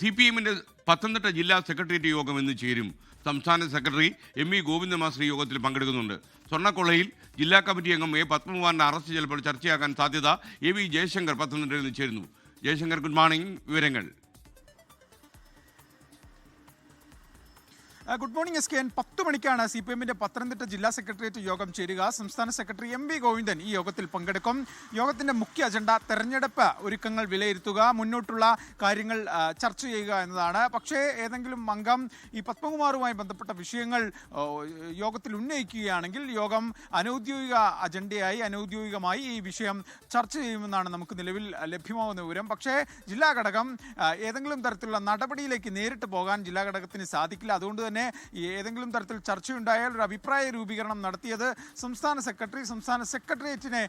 C P എമ്മിന്റെ പത്തനംതിട്ട ജില്ലാ secretariat യോഗം ഇന്ന് ചേരും. സംസ്ഥാന സെക്രട്ടറി എം ഗോവിന്ദ മാസ്റ്റർ യോഗത്തിൽ പങ്കെടുക്കുന്നുണ്ട്. സ്വർണക്കൊള്ളയിൽ ജില്ലാ കമ്മിറ്റി അംഗം എ പത്മകുമാറിന്റെ അറസ്റ്റ് ചിലപ്പോൾ ചർച്ചയാക്കാൻ സാധ്യത എ വി ജയശങ്കർ പത്തനംതിട്ടയിൽ നിന്ന് ചേരുന്നു. ജയശങ്കർ ഗുഡ് മോർണിംഗ് വിവരങ്ങൾ. Good morning S K N. പത്ത് മണിക്കാണ് സി പി എമ്മിന്റെ പത്തനംതിട്ട ജില്ലാ സെക്രട്ടേറിയറ്റ് യോഗം ചേരുക. സംസ്ഥാന സെക്രട്ടറി എം വി ഗോവിന്ദൻ ഈ യോഗത്തിൽ പങ്കെടുക്കും. യോഗത്തിന്റെ മുഖ്യ അജണ്ട തെരഞ്ഞെടുപ്പ് ഒരുക്കങ്ങൾ വിലയിരുത്തുക മുന്നോട്ടുള്ള കാര്യങ്ങൾ ചർച്ച ചെയ്യുക എന്നതാണ്. പക്ഷേ ഏതെങ്കിലും അംഗം ഈ പത്മകുമാറുമായി ബന്ധപ്പെട്ട വിഷയങ്ങൾ യോഗത്തിൽ ഉന്നയിക്കുകയാണെങ്കിൽ യോഗം അനൗദ്യോഗിക അജണ്ടയായി അനൗദ്യോഗികമായി ഈ വിഷയം ചർച്ച ചെയ്യുമെന്നാണ് നമുക്ക് നിലവിൽ ലഭ്യമാകുന്ന വിവരം. പക്ഷേ ജില്ലാ ഘടകം ഏതെങ്കിലും തരത്തിലുള്ള നടപടിയിലേക്ക് നേരിട്ട് പോകാൻ ജില്ലാ ഘടകത്തിന് സാധിക്കില്ല. അതുകൊണ്ട് തന്നെ ഏതെങ്കിലും തരത്തിൽ ചർച്ചയുണ്ടായാൽ ഒരു അഭിപ്രായ രൂപീകരണം നടത്തിയത് സംസ്ഥാന സെക്രട്ടറി സംസ്ഥാന സെക്രട്ടേറിയറ്റിനെ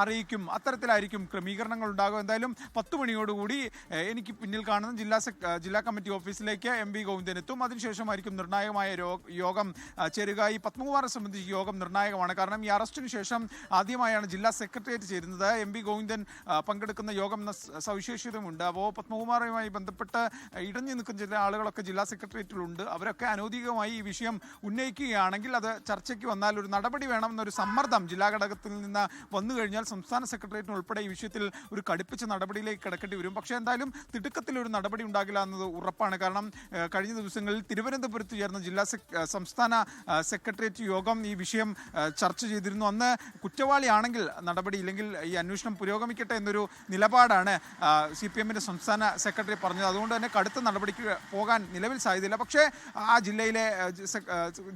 അറിയിക്കും. അത്തരത്തിലായിരിക്കും ക്രമീകരണങ്ങൾ ഉണ്ടാകും എന്തായാലും പത്ത് മണിയോടുകൂടി എനിക്ക് പിന്നിൽ കാണുന്ന ജില്ലാ ജില്ലാ കമ്മിറ്റി ഓഫീസിലേക്ക് എം വി ഗോവിന്ദൻ എത്തും. അതിനുശേഷമായിരിക്കും നിർണായകമായ യോഗം ചേരുക. ഈ പത്മകുമാറെ സംബന്ധിച്ച് യോഗം നിർണായകമാണ്. കാരണം ഈ അറസ്റ്റിന് ശേഷം ആദ്യമായാണ് ജില്ലാ സെക്രട്ടേറിയറ്റ് ചേരുന്നത്. എം വി ഗോവിന്ദൻ പങ്കെടുക്കുന്ന യോഗം എന്ന സവിശേഷതയുണ്ട് അപ്പോൾ പത്മകുമാറുമായി ബന്ധപ്പെട്ട് ഇടഞ്ഞു നിൽക്കുന്ന ചില ആളുകളൊക്കെ ജില്ലാ സെക്രട്ടേറിയറ്റിലുണ്ട്. അവരൊക്കെ അനൗദ്യോഗികമായി ഈ വിഷയം ഉന്നയിക്കുകയാണെങ്കിൽ അത് ചർച്ചയ്ക്ക് വന്നാൽ ഒരു നടപടി വേണമെന്നൊരു സമ്മർദ്ദം ജില്ലാ ഘടകത്തിൽ നിന്ന് വന്നു കഴിഞ്ഞാൽ സംസ്ഥാന സെക്രട്ടേറിയറ്റിന് ഉൾപ്പെടെ ഈ വിഷയത്തിൽ ഒരു കടുപ്പിച്ച നടപടിയിലേക്ക് കിടക്കേണ്ടി വരും. പക്ഷേ എന്തായാലും തിടുക്കത്തിൽ ഒരു നടപടി ഉണ്ടാകില്ല എന്നത് ഉറപ്പാണ്. കാരണം കഴിഞ്ഞ ദിവസങ്ങളിൽ തിരുവനന്തപുരത്ത് ചേർന്ന ജില്ലാ സംസ്ഥാന സെക്രട്ടേറിയറ്റ് യോഗം ഈ വിഷയം ചർച്ച ചെയ്തിരുന്നു. അന്ന് കുറ്റവാളിയാണെങ്കിൽ നടപടി ഇല്ലെങ്കിൽ ഈ അന്വേഷണം പുരോഗമിക്കട്ടെ എന്നൊരു നിലപാടാണ് സി പി എമ്മിന്റെ സംസ്ഥാന സെക്രട്ടറി പറഞ്ഞത്. അതുകൊണ്ട് തന്നെ കടുത്ത നടപടിക്ക് പോകാൻ നിലവിൽ സാധ്യതയില്ല. പക്ഷേ ആ ജില്ലയിലെ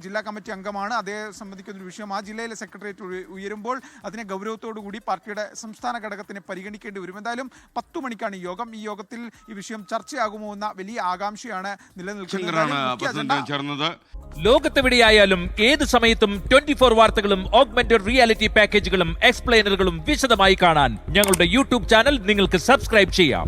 ജില്ലാ കമ്മിറ്റി അംഗമാണ്. അതേ സംബന്ധിക്കുന്ന ഒരു വിഷയം. ആ ജില്ലയിലെ സെക്രട്ടേറിയറ്റ് ഉയരുമ്പോൾ അതിനെ ഗൗരവത്തോടു കൂടി പാർട്ടിയുടെ സംസ്ഥാന ഘടകത്തിനെ പരിഗണിക്കേണ്ടി വരും. എന്തായാലും പത്തു മണിക്കാണ് ഈ യോഗം. ഈ യോഗത്തിൽ ഈ വിഷയം ചർച്ചയാകുമോ എന്ന വലിയ ആകാംക്ഷയാണ് നിലനിൽക്കുന്നത്. ലോകത്തെവിടെയായാലും ഏത് സമയത്തും ട്വന്റി ഫോർ വാർത്തകളും ഓഗ്മെന്റഡ് റിയാലിറ്റി പാക്കേജുകളും എക്സ്പ്ലെയിനറുകളും വിശദമായി കാണാൻ ഞങ്ങളുടെ യൂട്യൂബ് ചാനൽ നിങ്ങൾക്ക് സബ്സ്ക്രൈബ് ചെയ്യാം.